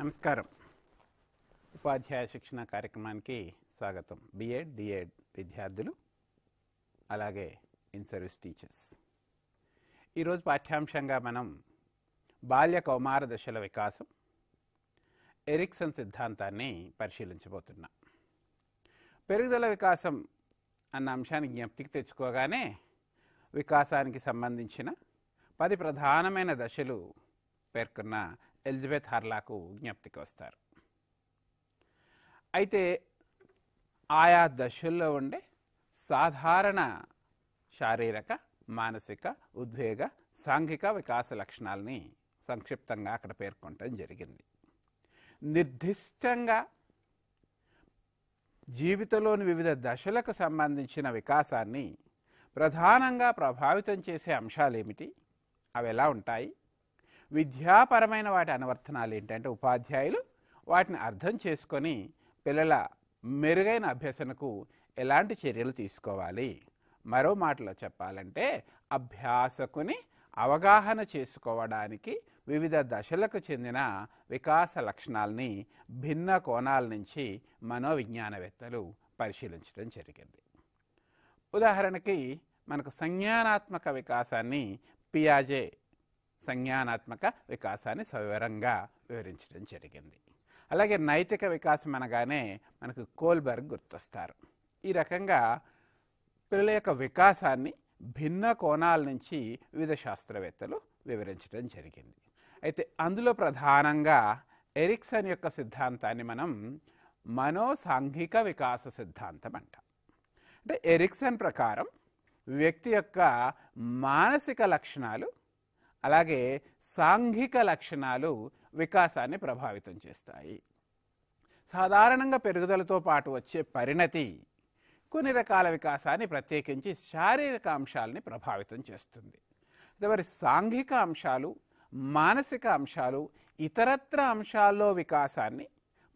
నమస్కారం. ఉపాధ్యాయ శిక్షణ కార్యక్రమానికి స్వాగతం. బిఎడ్ డిఎడ్ విద్యార్థులు అలాగే ఇన్ సర్వీస్ టీచర్స్ ఈరోజు పాఠ్యాంశంగా మనం బాల్య కౌమార దశల వికాసం ఎరిక్సన్ సిద్ధాంతాన్ని పరిశీలించబోతున్నాం. పెరుగుదల వికాసం అన్న అంశాన్ని జ్ఞప్తికి తెచ్చుకోగానే వికాసానికి సంబంధించిన పది ప్రధానమైన దశలు పేర్కొన్న ఎలిజబెత్ హర్లాకు జ్ఞప్తికి వస్తారు. అయితే ఆయా దశల్లో ఉండే సాధారణ శారీరక మానసిక ఉద్వేగ సాంఘిక వికాస లక్షణాలని సంక్షిప్తంగా అక్కడ పేర్కొనటం జరిగింది. నిర్దిష్టంగా జీవితంలోని వివిధ దశలకు సంబంధించిన వికాసాన్ని ప్రధానంగా ప్రభావితం చేసే అంశాలు ఏమిటి అవి ఎలా ఉంటాయి? విద్యాపరమైన వాటి అనువర్తనాలు ఏంటంటే ఉపాధ్యాయులు వాటిని అర్థం చేసుకొని పిల్లల మెరుగైన అభ్యసనకు ఎలాంటి చర్యలు తీసుకోవాలి? మరో మాటలో చెప్పాలంటే అభ్యాసకుని అవగాహన చేసుకోవడానికి వివిధ దశలకు చెందిన వికాస లక్షణాలని భిన్న కోణాల నుంచి మనోవిజ్ఞానవేత్తలు పరిశీలించడం జరిగింది. ఉదాహరణకి మనకు సంజ్ఞానాత్మక వికాసాన్ని పియాజే సంజ్ఞానాత్మక వికాసాన్ని సవివరంగా వివరించడం జరిగింది. అలాగే నైతిక వికాసం అనగానే మనకు కోల్బర్గ్ గుర్తొస్తారు. ఈ రకంగా పిల్లల యొక్క వికాసాన్ని భిన్న కోణాల నుంచి వివిధ శాస్త్రవేత్తలు వివరించడం జరిగింది. అయితే అందులో ప్రధానంగా ఎరిక్సన్ యొక్క సిద్ధాంతాన్ని మనం మనోసాంఘిక వికాస సిద్ధాంతం అంటాం. అంటే ఎరిక్సన్ ప్రకారం వ్యక్తి యొక్క మానసిక లక్షణాలు అలాగే సాంఘిక లక్షణాలు వికాసాన్ని ప్రభావితం చేస్తాయి. సాధారణంగా పెరుగుదలతో పాటు వచ్చే పరిణతి కొన్ని రకాల వికాసాన్ని ప్రత్యేకించి శారీరక అంశాలని ప్రభావితం చేస్తుంది. మరి సాంఘిక అంశాలు మానసిక అంశాలు ఇతరత్ర అంశాల్లో వికాసాన్ని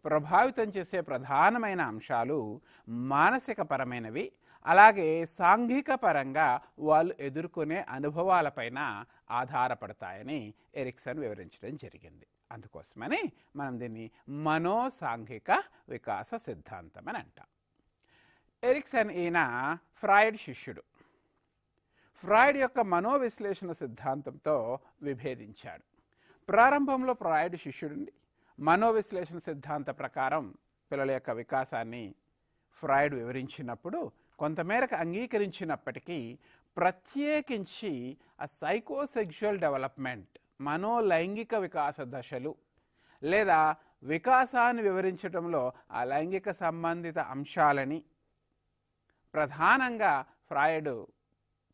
ప్రభావితం చేసే ప్రధానమైన అంశాలు మానసిక పరమైనవి అలాగే సాంఘిక పరంగా వాళ్ళు ఎదుర్కొనే అనుభవాలపైన ఆధారపడతాయని ఎరిక్సన్ వివరించడం జరిగింది. అందుకోసమని మనం దీన్ని మనోసాంఘిక వికాస సిద్ధాంతం అని అంటాం. ఎరిక్సన్ ఈయన ఫ్రాయిడ్ శిష్యుడు. ఫ్రాయిడ్ యొక్క మనోవిశ్లేషణ సిద్ధాంతంతో విభేదించాడు. ప్రారంభంలో ఫ్రాయిడ్ శిష్యుడుండి మనోవిశ్లేషణ సిద్ధాంత ప్రకారం పిల్లల యొక్క వికాసాన్ని ఫ్రాయిడ్ వివరించినప్పుడు కొంతమేరకు అంగీకరించినప్పటికీ ప్రత్యేకించి ఆ సైకోసెక్షువల్ డెవలప్మెంట్ మనోలైంగిక వికాస దశలు లేదా వికాసాన్ని వివరించడంలో ఆ లైంగిక సంబంధిత అంశాలని ప్రధానంగా ఫ్రాయిడ్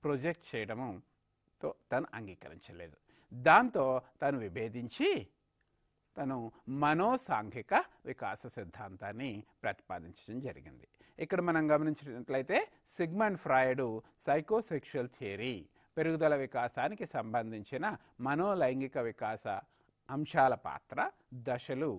ప్రొజెక్ట్ చేయడముతో తను అంగీకరించలేదు. దాంతో తను విభేదించి తను మనోసాంఘిక వికాస సిద్ధాంతాన్ని ప్రతిపాదించడం జరిగింది. ఇక్కడ మనం గమనించినట్లయితే సిగ్మండ్ ఫ్రాయిడ్ సైకోసెక్షువల్ థియరీ పెరుగుదల వికాసానికి సంబంధించిన మనోలైంగిక వికాస అంశాల పాత్ర దశలు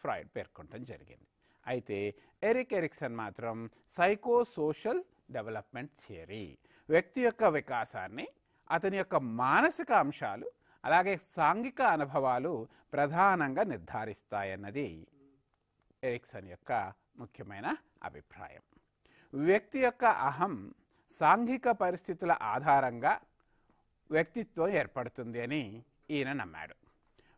ఫ్రాయిడ్ పేర్కొనడం జరిగింది. అయితే ఎరిక్ ఎరిక్సన్ మాత్రం సైకో సోషల్ డెవలప్మెంట్ థియరీ వ్యక్తి యొక్క వికాసాన్ని అతని యొక్క మానసిక అంశాలు అలాగే సాంఘిక అనుభవాలు ప్రధానంగా నిర్ధారిస్తాయన్నది ఎరిక్సన్ యొక్క ముఖ్యమైన అభిప్రాయం. వ్యక్తి యొక్క అహం సాంఘిక పరిస్థితుల ఆధారంగా వ్యక్తిత్వం ఏర్పడుతుంది అని ఈయన నమ్మాడు.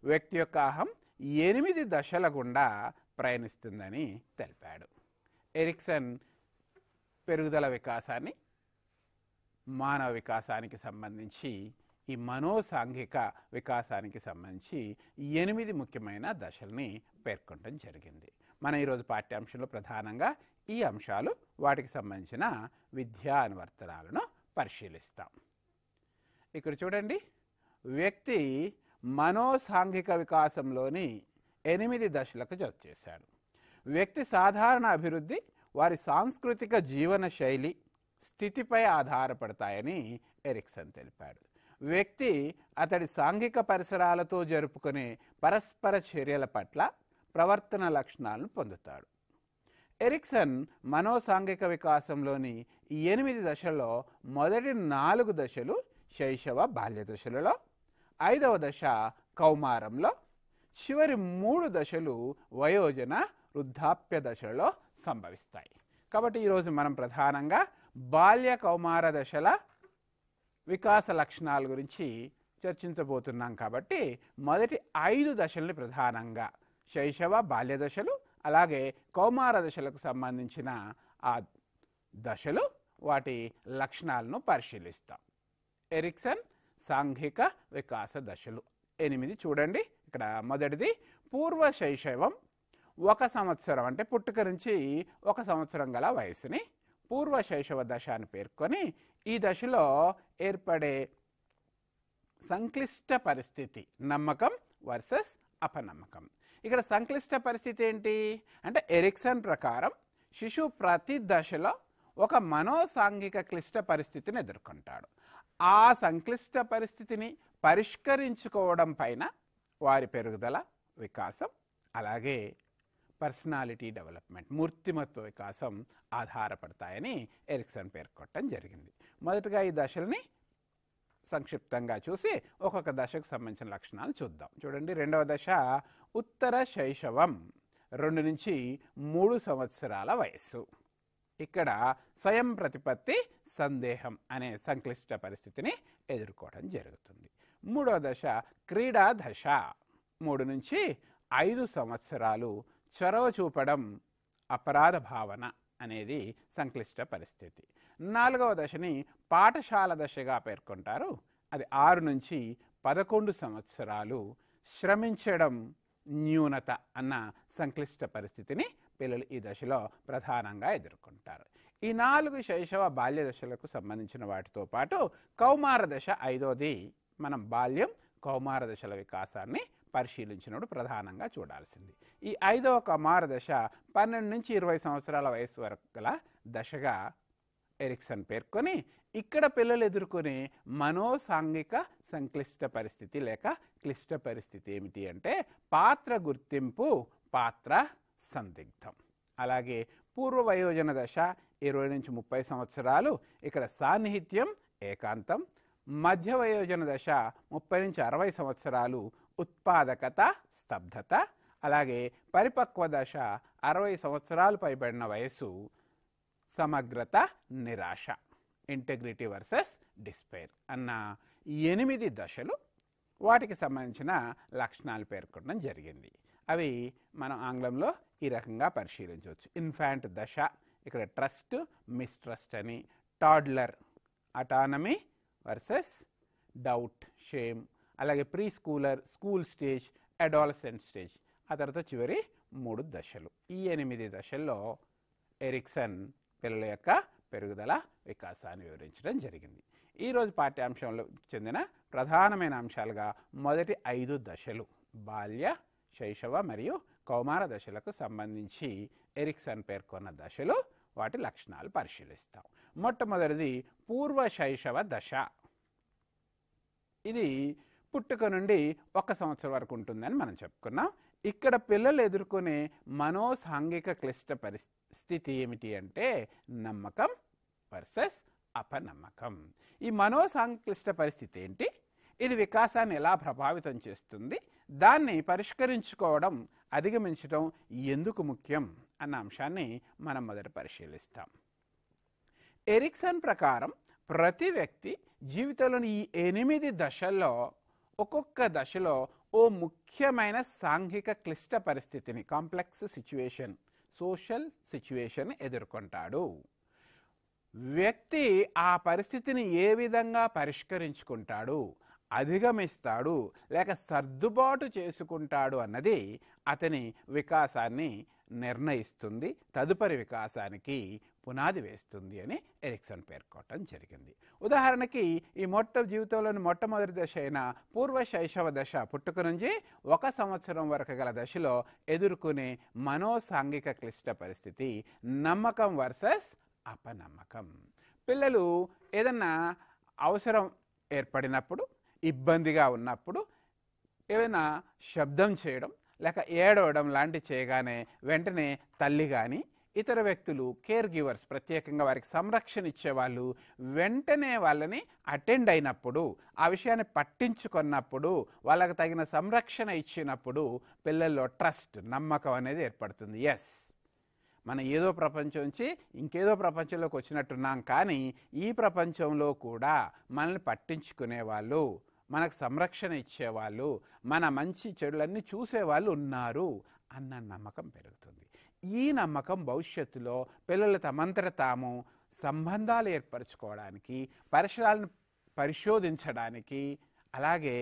వ్యక్తి యొక్క అహం ఎనిమిది దశల గుండా ప్రయాణిస్తుందని తెలిపాడు. ఎరిక్సన్ పెరుగుదల వికాసాన్ని మానవ వికాసానికి సంబంధించి ఈ మనోసాంఘిక వికాసానికి సంబంధించి ఎనిమిది ముఖ్యమైన దశల్ని పేర్కొనడం జరిగింది. మన ఈరోజు పాఠ్యాంశంలో ప్రధానంగా ఈ అంశాలు వాటికి సంబంధించిన విద్యా అనువర్తనాలను పరిశీలిస్తాం. ఇక్కడ చూడండి. వ్యక్తి మనోసాంఘిక వికాసంలోని ఎనిమిది దశలకు జత చేశాడు. వ్యక్తి సాధారణ అభివృద్ధి వారి సాంస్కృతిక జీవన శైలి స్థితిపై ఆధారపడతాయని ఎరిక్సన్ తెలిపాడు. వ్యక్తి అతడి సాంఘిక పరిసరాలతో జరుపుకునే పరస్పర చర్యల పట్ల ప్రవర్తన లక్షణాలను పొందుతాడు. ఎరిక్సన్ మనోసాంఘిక వికాసంలోని ఎనిమిది దశల్లో మొదటి నాలుగు దశలు శైశవ బాల్య దశలలో ఐదవ దశ కౌమారంలో చివరి మూడు దశలు వయోజన వృద్ధాప్య దశలో సంభవిస్తాయి. కాబట్టి ఈరోజు మనం ప్రధానంగా బాల్య కౌమార దశల వికాస లక్షణాల గురించి చర్చించబోతున్నాం కాబట్టి మొదటి ఐదు దశల్ని ప్రధానంగా శైశవ బాల్య దశలు అలాగే కౌమార దశలకు సంబంధించిన ఆ దశలు వాటి లక్షణాలను పరిశీలిస్తాం. ఎరిక్సన్ సాంఘిక వికాస దశలు. ఎనిమిది చూడండి. ఇక్కడ మొదటిది పూర్వ శైశవం. ఒక సంవత్సరం అంటే పుట్టుక నుంచి ఒక సంవత్సరం గల వయసుని పూర్వ శైశవ దశ అని పేర్కొని ఈ దశలో ఏర్పడే సంక్లిష్ట పరిస్థితి నమ్మకం వర్సెస్ అపనమ్మకం. ఇక్కడ సంక్లిష్ట పరిస్థితి ఏంటి? అంటే ఎరిక్సన్ ప్రకారం శిశువు ప్రతి దశలో ఒక మనోసాంఘిక క్లిష్ట పరిస్థితిని ఎదుర్కొంటాడు. ఆ సంక్లిష్ట పరిస్థితిని పరిష్కరించుకోవడం పైన వారి పెరుగుదల వికాసం అలాగే పర్సనాలిటీ డెవలప్మెంట్ మూర్తిమత్వ వికాసం ఆధారపడతాయని ఎరిక్సన్ పేర్కొట్టడం జరిగింది. మొదటగా ఈ దశల్ని సంక్షిప్తంగా చూసి ఒక్కొక్క దశకు సంబంధించిన లక్షణాలు చూద్దాం. చూడండి రెండవ దశ ఉత్తర శైశవం రెండు నుంచి మూడు సంవత్సరాల వయస్సు. ఇక్కడ స్వయం ప్రతిపత్తి సందేహం అనే సంక్లిష్ట పరిస్థితిని ఎదుర్కోవడం జరుగుతుంది. మూడవ దశ క్రీడా దశ మూడు నుంచి ఐదు సంవత్సరాలు చొరవ చూపడం అపరాధ భావన అనేది సంక్లిష్ట పరిస్థితి. నాలుగవ దశని పాఠశాల దశగా పేర్కొంటారు. అది ఆరు నుంచి పదకొండు సంవత్సరాలు శ్రమించడం న్యూనత అన్న సంక్లిష్ట పరిస్థితిని పిల్లలు ఈ దశలో ప్రధానంగా ఎదుర్కొంటారు. ఈ నాలుగు శైశవ బాల్య దశలకు సంబంధించిన వాటితో పాటు కౌమార దశ ఐదోది మనం బాల్యం కౌమార దశల వికాసాన్ని పరిశీలించినప్పుడు ప్రధానంగా చూడాల్సింది. ఈ ఐదవ కౌమార దశ పన్నెండు నుంచి ఇరవై సంవత్సరాల వయసు వరకు గల దశగా ఎరిక్సన్ పేర్కొని ఇక్కడ పిల్లలు ఎదుర్కొనే మనోసాంఘిక సంక్లిష్ట పరిస్థితి లేక క్లిష్ట పరిస్థితి ఏమిటి అంటే పాత్ర గుర్తింపు పాత్ర సందిగ్ధం. అలాగే పూర్వ వయోజన దశ ఇరవై నుంచి ముప్పై సంవత్సరాలు ఇక్కడ సాన్నిహిత్యం ఏకాంతం. మధ్య వయోజన దశ ముప్పై నుంచి అరవై సంవత్సరాలు ఉత్పాదకత స్తబ్దత అలాగే పరిపక్వ దశ అరవై సంవత్సరాలు పైబడిన వయసు సమగ్రత నిరాశ ఇంటెగ్రిటీ వర్సెస్ డిస్పైర్ అన్న ఎనిమిది దశలు వాటికి సంబంధించిన లక్షణాలు పేర్కొనడం జరిగింది. అవి మనం ఆంగ్లంలో ఈ రకంగా పరిశీలించవచ్చు. ఇన్ఫాంట్ దశ ఇక్కడ ట్రస్ట్ మిస్ట్రస్ట్ అని toddler autonomy versus doubt shame అలాగే preschooler school stage adolescent stage. ఆ తర్వాత చివరి మూడు దశలు. ఈ ఎనిమిది దశల్లో ఎరిక్సన్ పిల్లల యొక్క పెరుగుదల వికాసాన్ని వివరించడం జరిగింది. ఈరోజు పాఠ్యాంశంలో చెందిన ప్రధానమైన అంశాలుగా మొదటి ఐదు దశలు బాల్య శైశవ మరియు కౌమార దశలకు సంబంధించి ఎరిక్సన్ పేర్కొన్న దశలు వాటి లక్షణాలు పరిశీలిస్తాం. మొట్టమొదటిది పూర్వ శైశవ దశ. ఇది పుట్టుక నుండి ఒక సంవత్సరం వరకు ఉంటుందని మనం చెప్పుకున్నాం. ఇక్కడ పిల్లలు ఎదుర్కొనే మనోసాంఘిక క్లిష్ట పరిస్థితి ఏమిటి అంటే నమ్మకం వర్సెస్ అపనమ్మకం. ఈ మనోసాంక్లిష్ట పరిస్థితి ఏంటి? ఇది వికాసాన్ని ఎలా ప్రభావితం చేస్తుంది? దాన్ని పరిష్కరించుకోవడం అధిగమించడం ఎందుకు ముఖ్యం అన్న అంశాన్ని మనం మొదట పరిశీలిస్తాం. ఎరిక్సన్ ప్రకారం ప్రతి వ్యక్తి జీవితంలోని ఈ ఎనిమిది దశల్లో ఒక్కొక్క దశలో ఓ ముఖ్యమైన సాంఘిక క్లిష్ట పరిస్థితిని కాంప్లెక్స్ సిచ్యువేషన్ సోషల్ సిచ్యువేషన్ ఎదుర్కొంటాడు. వ్యక్తి ఆ పరిస్థితిని ఏ విధంగా పరిష్కరించుకుంటాడు? అధిగమిస్తాడు లేక సర్దుబాటు చేసుకుంటాడు అన్నది అతని వికాసాన్ని నిర్ణయిస్తుంది. తదుపరి వికాసానికి పునాది వేస్తుంది అని ఎరిక్సన్ పేర్కోవటం జరిగింది. ఉదాహరణకి ఈ మొట్ట జీవితంలోని మొట్టమొదటి దశ అయిన పూర్వ శైశవ దశ పుట్టుక నుంచి ఒక సంవత్సరం వరకు గల దశలో ఎదుర్కొనే మనోసాంఘిక క్లిష్ట పరిస్థితి నమ్మకం వర్సెస్ అపనమ్మకం. పిల్లలు ఏదన్నా అవసరం ఏర్పడినప్పుడు ఇబ్బందిగా ఉన్నప్పుడు ఏమైనా శబ్దం చేయడం లేక ఏడవడం లాంటి చేయగానే వెంటనే తల్లి కానీ ఇతర వ్యక్తులు కేర్ గివర్స్ ప్రత్యేకంగా వారికి సంరక్షణ ఇచ్చేవాళ్ళు వెంటనే వాళ్ళని అటెండ్ అయినప్పుడు ఆ విషయాన్ని పట్టించుకున్నప్పుడు వాళ్ళకి తగిన సంరక్షణ ఇచ్చినప్పుడు పిల్లల్లో ట్రస్ట్ నమ్మకం అనేది ఏర్పడుతుంది. ఎస్ మనం ఏదో ప్రపంచం నుంచి ఇంకేదో ప్రపంచంలోకి వచ్చినట్టున్నాం కానీ ఈ ప్రపంచంలో కూడా మనల్ని పట్టించుకునే వాళ్ళు మనకు సంరక్షణ ఇచ్చేవాళ్ళు మన మంచి చెడులన్నీ చూసేవాళ్ళు ఉన్నారు అన్న నమ్మకం పెరుగుతుంది. ఈ నమ్మకం భవిష్యత్తులో పిల్లలు తమంతట తాము సంబంధాలు ఏర్పరచుకోవడానికి పరిసరాలను పరిశోధించడానికి అలాగే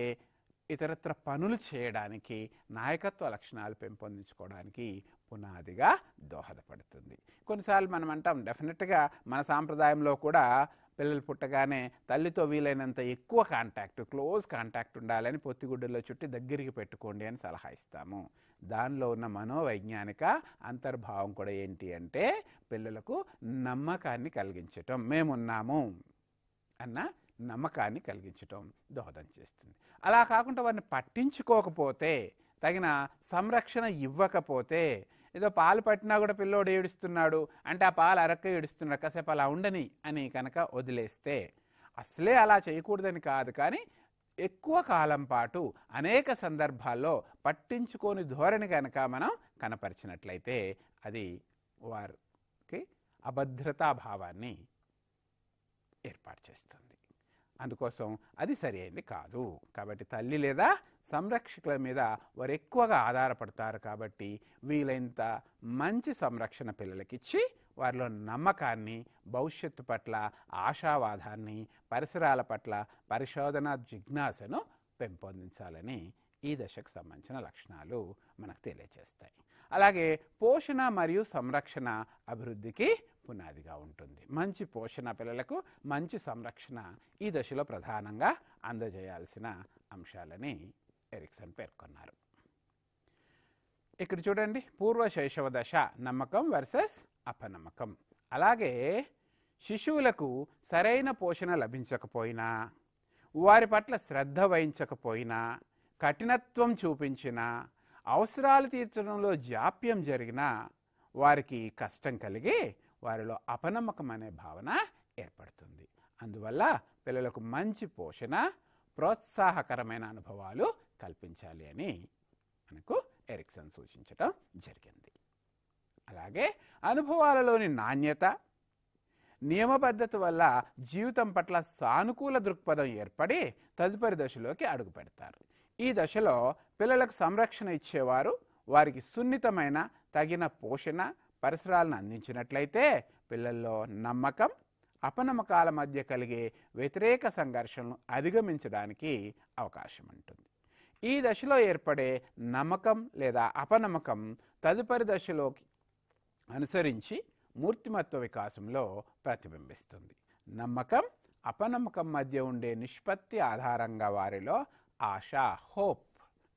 ఇతరత్ర పనులు చేయడానికి నాయకత్వ లక్షణాలు పెంపొందించుకోవడానికి పునాదిగా దోహదపడుతుంది. కొన్నిసార్లు మనం అంటాం డెఫినెట్గా మన సాంప్రదాయంలో కూడా పిల్లలు పుట్టగానే తల్లితో వీలైనంత ఎక్కువ కాంటాక్ట్ క్లోజ్ కాంటాక్ట్ ఉండాలని పొత్తిగుడ్డలో చుట్టి దగ్గరికి పెట్టుకోండి అని సలహా ఇస్తాము. దానిలో ఉన్న మనోవైజ్ఞానిక అంతర్భావం కూడా ఏంటి అంటే పిల్లలకు నమ్మకాన్ని కలిగించటం. మేమున్నాము అన్న నమ్మకాన్ని కలిగించటం దోహదం చేస్తుంది. అలా కాకుండా వారిని పట్టించుకోకపోతే తగిన సంరక్షణ ఇవ్వకపోతే ఏదో పాలు పట్టినా కూడా పిల్లోడు ఏడుస్తున్నాడు అంటే ఆ పాలు అరక్క ఏడుస్తున్నాడు కాసేపు అలా ఉండని అని కనుక వదిలేస్తే అసలే అలా చేయకూడదని కాదు. కానీ ఎక్కువ కాలం పాటు అనేక సందర్భాల్లో పట్టించుకోని ధోరణి కనుక మనం కనపరిచినట్లయితే అది వారికి అభద్రతా భావాన్ని ఏర్పాటు చేస్తుంది. అందుకోసం అది సరి అయింది కాదు. కాబట్టి తల్లి లేదా సంరక్షకుల మీద వారు ఎక్కువగా ఆధారపడతారు కాబట్టి వీలైనంత మంచి సంరక్షణ పిల్లలకిచ్చి వారిలో నమ్మకాన్ని భవిష్యత్తు పట్ల ఆశావాదాన్ని పరిసరాల పట్ల పరిశోధన జిజ్ఞాసను పెంపొందించాలని ఈ దశకు సంబంధించిన లక్షణాలు మనకు తెలియజేస్తాయి అలాగే పోషణ మరియు సంరక్షణ అభివృద్ధికి పునాదిగా ఉంటుంది. మంచి పోషణ పిల్లలకు మంచి సంరక్షణ ఈ దశలో ప్రధానంగా అందజేయాల్సిన అంశాలని ఎరిక్సన్ పేర్కొన్నారు. ఇక్కడ చూడండి పూర్వ శైశవ దశ నమ్మకం వర్సెస్ అపనమ్మకం. అలాగే శిశువులకు సరైన పోషణ లభించకపోయినా వారి పట్ల శ్రద్ధ వహించకపోయినా కఠినత్వం చూపించినా అవసరాలు తీర్చడంలో జాప్యం జరిగినా వారికి కష్టం కలిగి వారిలో అపనమ్మకం అనే భావన ఏర్పడుతుంది. అందువల్ల పిల్లలకు మంచి పోషణ ప్రోత్సాహకరమైన అనుభవాలు కల్పించాలి అని మనకు ఎరిక్సన్ సూచించటం జరిగింది. అలాగే అనుభవాలలోని నాణ్యత నియమబద్ధత వల్ల జీవితం పట్ల సానుకూల దృక్పథం ఏర్పడి తదుపరి దశలోకి అడుగు పెడతారు. ఈ దశలో పిల్లలకు సంరక్షణ ఇచ్చేవారు వారికి సున్నితమైన తగిన పోషణ పరిసరాలను అందించినట్లయితే పిల్లల్లో నమ్మకం అపనమ్మకాల మధ్య కలిగే వ్యతిరేక సంఘర్షణను అధిగమించడానికి అవకాశం ఉంటుంది. ఈ దశలో ఏర్పడే నమ్మకం లేదా అపనమ్మకం తదుపరి దశలోకి అనుసరించి మూర్తిమత్వ వికాసంలో ప్రతిబింబిస్తుంది. నమ్మకం అపనమ్మకం మధ్య ఉండే నిష్పత్తి ఆధారంగా వారిలో ఆశ హోప్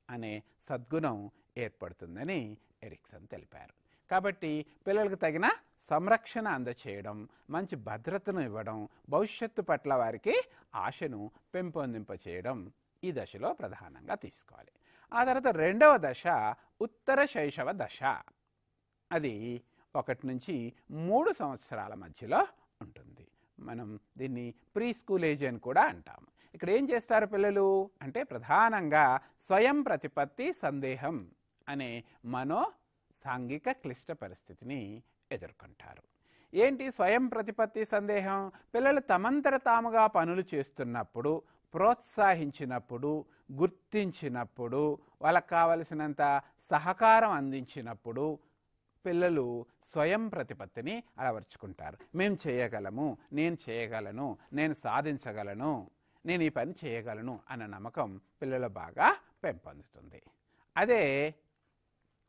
అనే సద్గుణం ఏర్పడుతుందని ఎరిక్సన్ తెలిపారు. కాబట్టి పిల్లలకు తగిన సంరక్షణ అందచేయడం మంచి భద్రతను ఇవ్వడం భవిష్యత్తు పట్ల వారికి ఆశను పెంపొందింపచేయడం ఈ దశలో ప్రధానంగా తీసుకోవాలి. ఆ తర్వాత రెండవ దశ ఉత్తర శైశవ దశ. అది ఒకటి నుంచి మూడు సంవత్సరాల మధ్యలో ఉంటుంది. మనం దీన్ని ప్రీ స్కూల్ ఏజ్ అని కూడా అంటాము ఇక్కడ ఏం చేస్తారు పిల్లలు? అంటే ప్రధానంగా స్వయం ప్రతిపత్తి సందేహం అనే మనో సాంఘిక క్లిష్ట పరిస్థితిని ఎదుర్కొంటారు. ఏంటి స్వయం ప్రతిపత్తి సందేహం? పిల్లలు తమంతర తాముగా పనులు చేస్తున్నప్పుడు ప్రోత్సహించినప్పుడు గుర్తించినప్పుడు వాళ్ళకు కావలసినంత సహకారం అందించినప్పుడు పిల్లలు స్వయం ప్రతిపత్తిని అలవర్చుకుంటారు. మేము చేయగలము నేను చేయగలను నేను సాధించగలను నేను ఈ పని చేయగలను అన్న నమ్మకం పిల్లలు బాగా పెంపొందుతుంది. అదే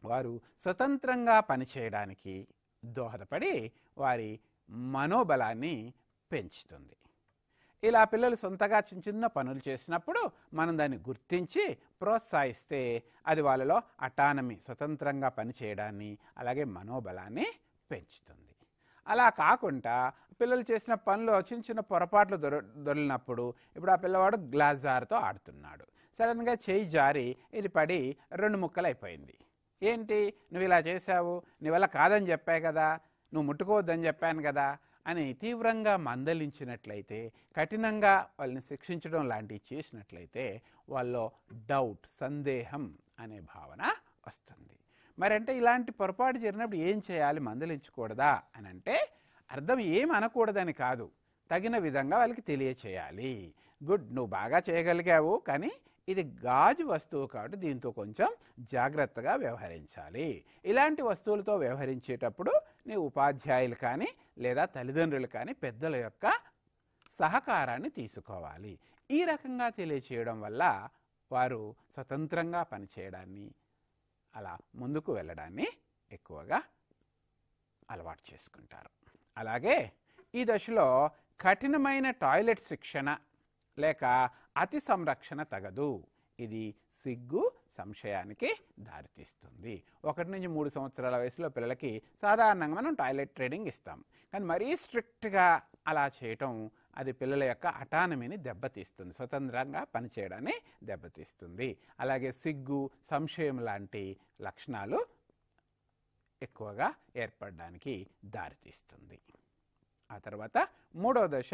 వారు స్వతంత్రంగా పనిచేయడానికి దోహదపడి వారి మనోబలాన్ని పెంచుతుంది. ఇలా పిల్లలు సొంతగా చిన్న చిన్న పనులు చేసినప్పుడు మనం దాన్ని గుర్తించి ప్రోత్సహిస్తే అది వాళ్ళలో అటానమీ స్వతంత్రంగా పనిచేయడాన్ని అలాగే మనోబలాన్ని పెంచుతుంది. అలా కాకుండా పిల్లలు చేసిన పనులు చిన్న చిన్న పొరపాట్లు దొర దొరికినప్పుడు ఇప్పుడు ఆ పిల్లవాడు గ్లాస్ జార్తో ఆడుతున్నాడు. సడన్గా చేయి జారి ఇది పడి రెండు ముక్కలు అయిపోయింది ఏంటి? నువ్వు ఇలా చేసావు నీ వల్ల కాదని చెప్పాయి కదా? నువ్వు ముట్టుకోవద్దని చెప్పాను కదా? అని తీవ్రంగా మందలించినట్లయితే కఠినంగా వాళ్ళని శిక్షించడం లాంటివి చేసినట్లయితే వాళ్ళలో డౌట్ సందేహం అనే భావన వస్తుంది. మరి అంటే ఇలాంటి పొరపాటు జరిగినప్పుడు ఏం చేయాలి? మందలించకూడదా? అని అంటే అర్థం ఏం అనకూడదని కాదు. తగిన విధంగా వాళ్ళకి తెలియచేయాలి. గుడ్ నువ్వు బాగా చేయగలిగావు కానీ ఇది గాజు వస్తువు కాబట్టి దీంతో కొంచెం జాగ్రత్తగా వ్యవహరించాలి. ఇలాంటి వస్తువులతో వ్యవహరించేటప్పుడు నీ ఉపాధ్యాయులు కానీ లేదా తల్లిదండ్రులు కానీ పెద్దల యొక్క సహకారాన్ని తీసుకోవాలి. ఈ రకంగా తెలియచేయడం వల్ల వారు స్వతంత్రంగా పనిచేయడాన్ని అలా ముందుకు వెళ్ళడాన్ని ఎక్కువగా అలవాటు చేసుకుంటారు. అలాగే ఈ దశలో కఠినమైన టాయిలెట్ శిక్షణ లేక అతి సంరక్షణ తగదు. ఇది సిగ్గు సంశయానికి దారితీస్తుంది. ఒకటి నుంచి మూడు సంవత్సరాల వయసులో పిల్లలకి సాధారణంగా మనం టాయిలెట్ ట్రైనింగ్ ఇస్తాం. కానీ మరీ స్ట్రిక్ట్గా అలా చేయటం అది పిల్లల యొక్క అటానమీని దెబ్బతీస్తుంది. స్వతంత్రంగా పనిచేయడాన్ని దెబ్బతీస్తుంది. అలాగే సిగ్గు సంశయం లాంటి లక్షణాలు ఎక్కువగా ఏర్పడడానికి దారితీస్తుంది. ఆ తర్వాత మూడవ దశ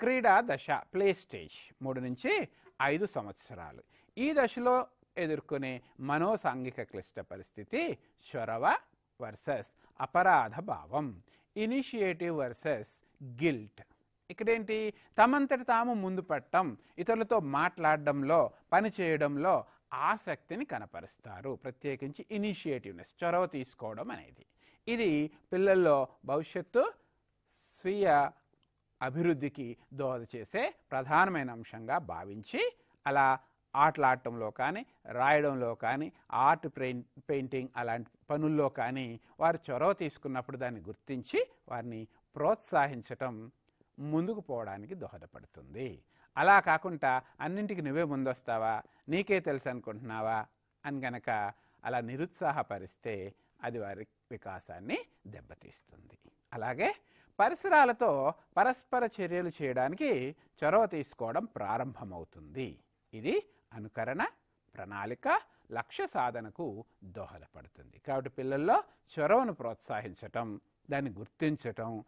క్రీడా దశ ప్లే స్టేజ్. మూడు నుంచి ఐదు సంవత్సరాలు. ఈ దశలో ఎదుర్కొనే మనోసాంఘిక క్లిష్ట పరిస్థితి చొరవ వర్సెస్ అపరాధ భావం ఇనిషియేటివ్ వర్సెస్ గిల్ట్. ఇక్కడేంటి? తమంతటి తాము ముందు పట్టడం ఇతరులతో మాట్లాడడంలో పనిచేయడంలో ఆసక్తిని కనపరుస్తారు. ప్రత్యేకించి ఇనిషియేటివ్నెస్ చొరవ తీసుకోవడం అనేది. ఇది పిల్లల్లో భవిష్యత్తు స్వీయ అభివృద్ధికి దోహద చేసే ప్రధానమైన అంశంగా భావించి అలా ఆటలాడటంలో కానీ రాయడంలో కానీ ఆర్ట్ పెయింట్ పెయింటింగ్ అలాంటి పనుల్లో కానీ వారు చొరవ తీసుకున్నప్పుడు దాన్ని గుర్తించి వారిని ప్రోత్సహించటం ముందుకు పోవడానికి దోహదపడుతుంది. అలా కాకుండా అన్నింటికి నువ్వే ముందొస్తావా? నీకే తెలుసు అనుకుంటున్నావా? అని గనక అలా నిరుత్సాహపరిస్తే అది వారి వికాసాన్ని దెబ్బతీస్తుంది. అలాగే పరిసరాలతో పరస్పర చర్యలు చేయడానికి చొరవ తీసుకోవడం ప్రారంభమవుతుంది. ఇది అనుకరణ ప్రణాళిక లక్ష్య సాధనకు దోహదపడుతుంది. కాబట్టి పిల్లల్లో చొరవను ప్రోత్సహించటం దాన్ని గుర్తించటం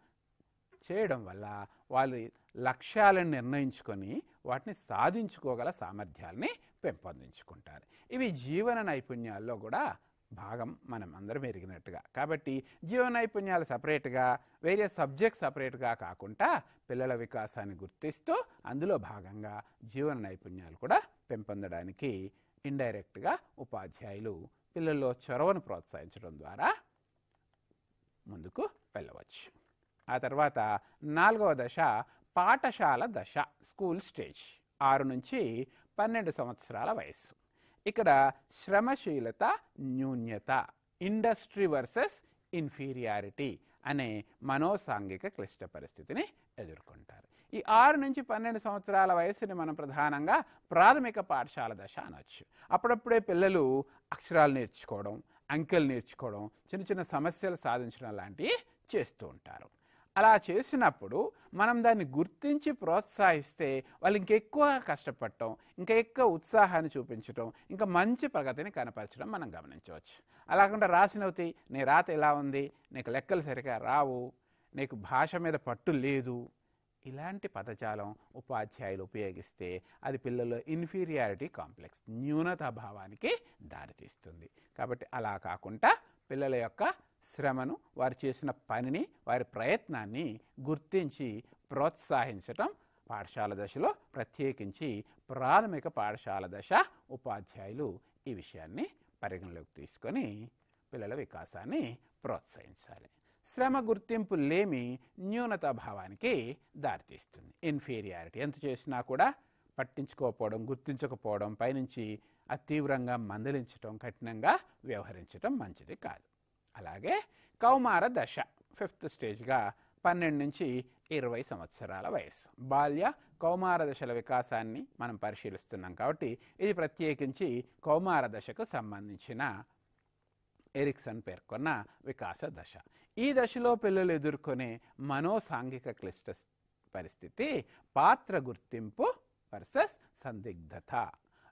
చేయడం వల్ల వాళ్ళు లక్ష్యాలను నిర్ణయించుకొని వాటిని సాధించుకోగల సామర్థ్యాల్ని పెంపొందించుకుంటారు. ఇవి జీవన నైపుణ్యాల్లో కూడా భాగం మనం అందరం ఎరిగినట్టుగా. కాబట్టి జీవ నైపుణ్యాలు సపరేట్గా వేరే సబ్జెక్ట్ సపరేట్గా కాకుండా పిల్లల వికాసాన్ని గుర్తిస్తూ అందులో భాగంగా జీవన నైపుణ్యాలు కూడా పెంపొందడానికి ఇండైరెక్ట్గా ఉపాధ్యాయులు పిల్లల్లో చొరవను ప్రోత్సహించడం ద్వారా ముందుకు వెళ్ళవచ్చు. ఆ తర్వాత నాలుగవ దశ పాఠశాల దశ స్కూల్ స్టేజ్. ఆరు నుంచి పన్నెండు సంవత్సరాల వయస్సు. ఇక్కడ శ్రమశీలత న్యూన్యత ఇండస్ట్రీ వర్సెస్ ఇన్ఫీరియారిటీ అనే మనోసాంఘిక క్లిష్ట పరిస్థితిని ఎదుర్కొంటారు. ఈ ఆరు నుంచి పన్నెండు సంవత్సరాల వయసుని మనం ప్రధానంగా ప్రాథమిక పాఠశాల దశ అనొచ్చు. అప్పుడప్పుడే పిల్లలు అక్షరాలు నేర్చుకోవడం అంకెలు నేర్చుకోవడం చిన్న చిన్న సమస్యలు సాధించడం లాంటివి చేస్తూ ఉంటారు. అలా చేసినప్పుడు మనం దాన్ని గుర్తించి ప్రోత్సహిస్తే వాళ్ళు ఇంకెక్కువ కష్టపడటం ఇంకా ఎక్కువ ఉత్సాహాన్ని చూపించటం ఇంకా మంచి ప్రగతిని కనపరచడం మనం గమనించవచ్చు. అలాగకుండా రాసినవుతి నీ రాత ఎలా ఉంది? నీకు లెక్కలు సరిగా రావు? నీకు భాష మీద పట్టు లేదు? ఇలాంటి పదజాలం ఉపాధ్యాయులు ఉపయోగిస్తే అది పిల్లల్లో ఇన్ఫీరియారిటీ కాంప్లెక్స్ న్యూనతాభావానికి దారితీస్తుంది. కాబట్టి అలా కాకుండా పిల్లల యొక్క శ్రమను వారు చేసిన పనిని వారి ప్రయత్నాన్ని గుర్తించి ప్రోత్సహించటం పాఠశాల దశలో ప్రత్యేకించి ప్రాథమిక పాఠశాల దశ ఉపాధ్యాయులు ఈ విషయాన్ని పరిగణలోకి తీసుకొని పిల్లల వికాసాన్ని ప్రోత్సహించాలి. శ్రమ గుర్తింపు లేమి న్యూనతా భావానికి దారితీస్తుంది. ఇన్ఫీరియారిటీ ఎంత చేసినా కూడా పట్టించుకోకపోవడం గుర్తించకపోవడం పైనుంచి అతీవ్రంగా మందలించటం కఠినంగా వ్యవహరించటం మంచిది కాదు. అలాగే కౌమార దశ ఫిఫ్త్ స్టేజ్గా పన్నెండు నుంచి ఇరవై సంవత్సరాల వయసు బాల్య కౌమార దశల వికాసాన్ని మనం పరిశీలిస్తున్నాం కాబట్టి ఇది ప్రత్యేకించి కౌమార దశకు సంబంధించిన ఎరిక్సన్ పేర్కొన్న వికాస దశ. ఈ దశలో పిల్లలు ఎదుర్కొనే మనోసాంఘిక క్లిష్ట పరిస్థితి పాత్ర గుర్తింపు వర్సెస్ సందిగ్ధత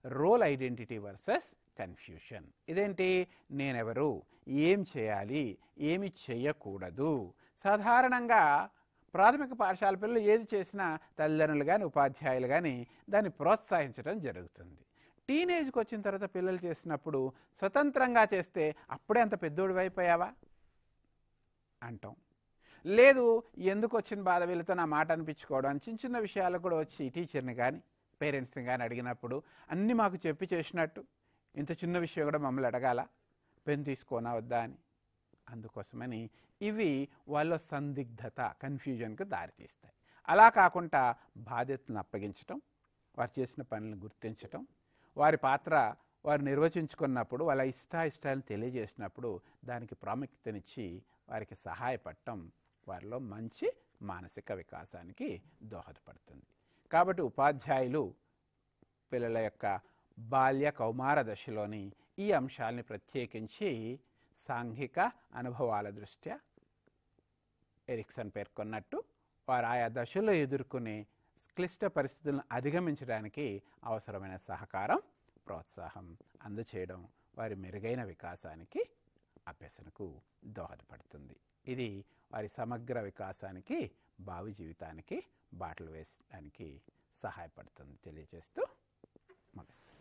రోల్ ఐడెంటిటీ వర్సెస్ కన్ఫ్యూషన్ ఇదేంటి? నేనెవరు? ఏం చేయాలి? ఏమి చేయకూడదు. సాధారణంగా ప్రాథమిక పాఠశాల పిల్లలు ఏది చేసినా తల్లిదండ్రులు కానీ ఉపాధ్యాయులు కానీ దాన్ని ప్రోత్సహించడం జరుగుతుంది. టీనేజ్కి వచ్చిన తర్వాత పిల్లలు చేసినప్పుడు స్వతంత్రంగా చేస్తే అప్పుడే అంత పెద్దోడు అయిపోయావా? అంటాం. లేదు ఎందుకు వచ్చిన బాధ వీళ్ళతో నా మాట అనిపించుకోవడం చిన్న చిన్న విషయాలు కూడా వచ్చి టీచర్ని కానీ పేరెంట్స్ని కానీ అడిగినప్పుడు అన్నీ మాకు చెప్పి చేసినట్టు. ఇంత చిన్న విషయం కూడా మమ్మల్ని అడగాల? పెన్ తీసుకోనా వద్దా అని. అందుకోసమని ఇవి వాళ్ళ సందిగ్ధత కన్ఫ్యూజన్కి దారితీస్తాయి. అలా కాకుండా బాధ్యతను అప్పగించటం వారు చేసిన పనులను గుర్తించటం వారి పాత్ర వారు నిర్వచించుకున్నప్పుడు వాళ్ళ ఇష్టాయిష్టాలను తెలియజేసినప్పుడు దానికి ప్రాముఖ్యతనిచ్చి వారికి సహాయపడటం వారిలో మంచి మానసిక వికాసానికి దోహదపడుతుంది. కాబట్టి ఉపాధ్యాయులు పిల్లల యొక్క బాల్య కౌమార దశలోని ఈ అంశాలని ప్రత్యేకించి సాంఘిక అనుభవాల దృష్ట్యా ఎరిక్సన్ పేర్కొన్నట్టు వారు ఆయా దశలో ఎదుర్కొనే క్లిష్ట పరిస్థితులను అధిగమించడానికి అవసరమైన సహకారం ప్రోత్సాహం అందచేయడం వారి మెరుగైన వికాసానికి అభ్యసనకు దోహదపడుతుంది. ఇది వారి సమగ్ర వికాసానికి భావి జీవితానికి బాటలు వేసడానికి సహాయపడుతుంది. తెలియజేస్తూ ముగిస్తుంది.